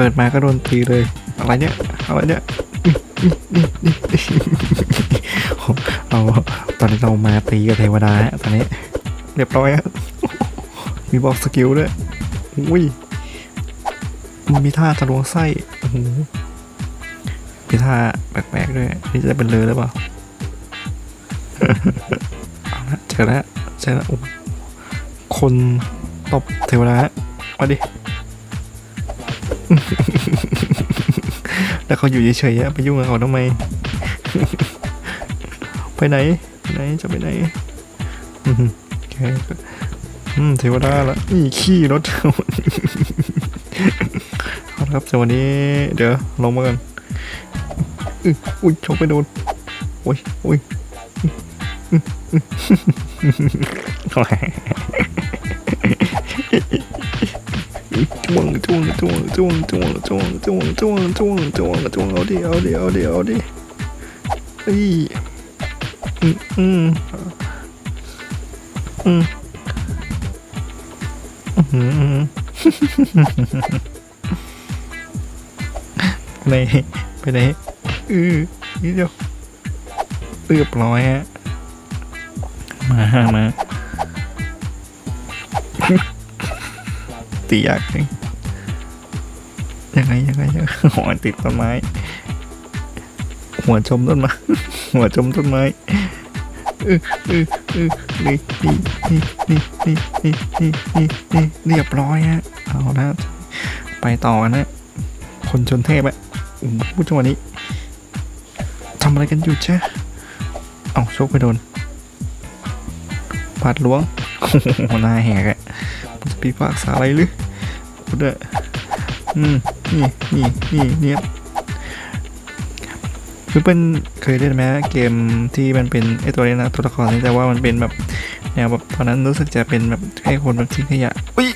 เปิดมาก็โดนตีเลย อะไรเนี่ย อะไรเนี่ยเราตอนนี้เรามาตีกับเทวดาฮะตอนนี้ เรียบร้อยมีบอกสกิลด้วยอุ้ยมันมีท่าทะลวงไส้โอ้โหมีท่าแปลกๆด้วย นี่จะเป็นเลยหรือเปล่าเอาละเจอแล้วเจอแล้วคนตบเทวดาฮะมาดิ แล้วเขาอยู่เฉยๆไปยุ่งกับเขาทำไม ไปไหนไปไหนจะไปไหนอืมโอเคอืมเทวดาละนี่ขี้รถครับจังวันนี้เดี๋ยวลงมากันอุ๊ยอุ้ยชกไปโดนโอ้ยโอ้ย จ้วงจ้วงจ้วงจ้วงจ้วงจ้วงจ้วงจ้วงจ้วงจ้วงจวงเอาดิเอาดิเอาดิเอาดิเฮ้ยอืมอืมอืมอืมไปไหนไปไหนอือนี่เดียวเรียบร้อยฮะมามาตียากจริง ยังไงยังไงยังหัวติดต้นไม้ หัวชมต้นไม้ หัวชมต้นไม้เออเออเออนี่นี่นี่นี่นี่นี่นี่นี่เรียบร้อยฮะเอาละไปต่อกันนะ คนชนเทพอะโอ้จังหวะนี้ทำอะไรกันอยู่เจ๊เอาโชคไปโดนบาดหลวงโอ้โหหน้าแหกอะจะปีปากษาอะไรหรือพูดออืม นี่นี่นี่เนี่ยคือเป็นเคยเล่นไหมเกมที่มันเป็นไอตัวนี้นะตัวละครนี้แต่ว่ามันเป็นแบบแนวแบบตอนนั้นรู้สึกจะเป็นแบบให้คนแบบทิ้งขยะอุ้ย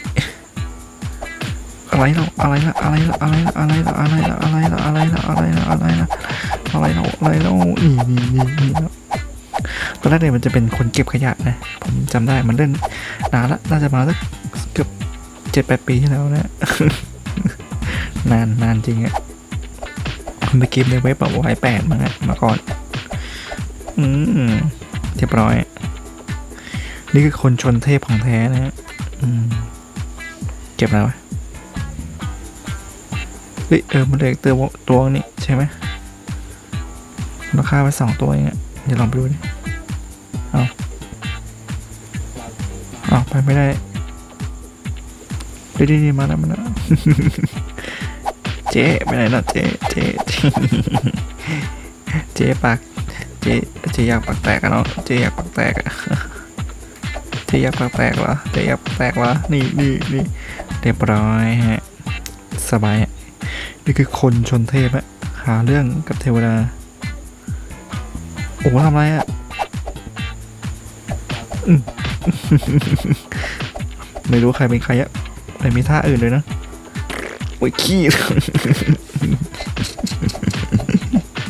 อะไรเราอะไรละอะไรละอะไรละอะไรละอะไรละอะไรละอะไรละอะไรละอะไรละอะไรเราอะไรเรานี่นี่นี่นี่แล้วตอนแรกเนี่ยมันจะเป็นคนเก็บขยะนะผมจำได้มันเล่นนานละน่าจะมาสักเกือบเจ็ดแปดปีที่แล้วนะ นานนานจริงอะมันไปเกมในเว็บแบบไวแปดมั้งอะมาก่อน อืมเรียบร้อย นี่คือคนชนเทพของแท้นะฮะเก็บแล้วะเฮ้ยเออมันเหลยตัวตัวนี้ใช่ไหมราคาไปสองตัวเองอะเดี๋ยวลองไปดูดิเอาเอาไปไม่ได้ดีดีมาแล้วมาแล้ว เจ๊ไปไหนล่ะเจ๊เจ๊เจ๊เจ๊ปากเจ๊เจ๊อยากปากแตกอะเนาะเจ๊อยากปากแตกอะเจ๊อยากปากแตกเหรอเจ๊อยากปากแตกเหรอนี่นี่นี่เรียบร้อยฮะสบายอะนี่คือคนชนเทพอะหาเรื่องกับเทวดาโอ้ทำไรอะไม่รู้ใครเป็นใครอะไม่มีท่าอื่นเลยนะ โอ้ยขี้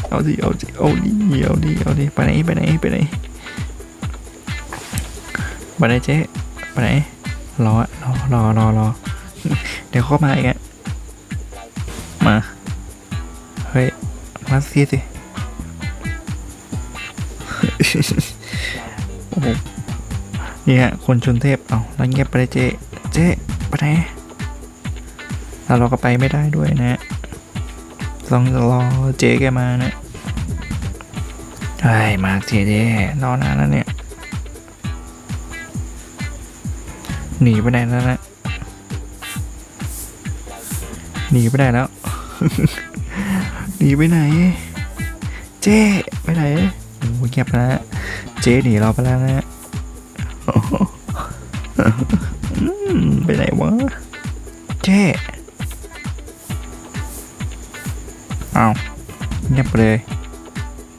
เอาดิเอาดิเอาดิเอาดิเอาดิไปไหนไปไหนไปไหนไปไหนเจ๊ไปไหนรอรอรอรอรอเดี๋ยวเข้ามาอีกอะมา เฮ้ย มาสิสิโอ้โหนี่ฮะ คนชนเทพ เอาแล้วเงียบไปเลยเจ๊เจ๊ไปไหน แล้วเราก็ไปไม่ได้ด้วยนะต้องรอเจ๊แกมานะไอ้มาเจ๊เจ๊รอนานแล้วเนี่ย หนีไปไหนแล้วนะ หนีไปไหนแล้ว หนีไปไหน เจ๊ไปไหนโอ้โหเงียบแล้วนะเจ๊หนีเราไปแล้วนะอืมไปไหนวะ เจ๊ อาวเงียบไปเลย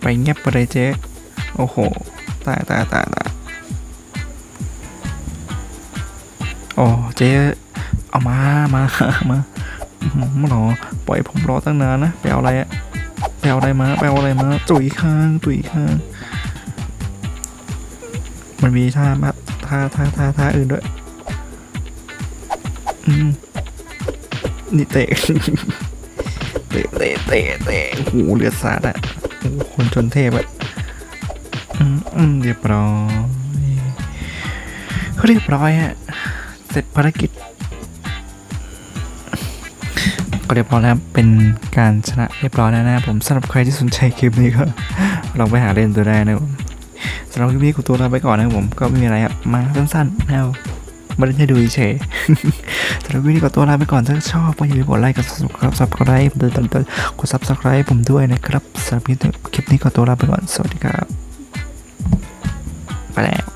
ไปเงียบไปเลยเจ๊ โอ้โห ตายตายตายตายโอ้เจ๊เอามา มา มาอื้อหือหรอ ปล่อยผมรอตั้งนานนะ ไปเอาอะไรอะไปเอาอะไรมา ไปเอาอะไรมา ตุ๋ยข้าง ตุ๋ยข้าง มันมีท่ามาท่าท่าท่าท่าอื่นด้วย อืม นี่เตะ เตะเตะเตะเตะโอ้โหเลือดสาดอะคนจนเทพอะอืมเรียบร้อยเรียบร้อยฮะเสร็จภารกิจ ก็เรียบร้อยแล้วเป็นการชนะเรียบร้อยแล้วนะผมสำหรับใครที่สนใจคลิปนี้ก็ลองไปหาเล่นตัวได้นะผมสำหรับคลิปนี้กูตัวลาไปก่อนนะผมก็ไม่มีอะไรครับมาสั้นๆนะครับ ไม่ได้ให้ดูเฉยสำหรับวิดีโอตัวลาไปก่อนถ้าชอบก็อย่าลืมกดไลค์กด subscribe subscribe กดซับสไครต์ผมด้วยนะครับสำหรับคลิปนี้ก็ตัวลาไปก่อนสวัสดีครับไปแล้ว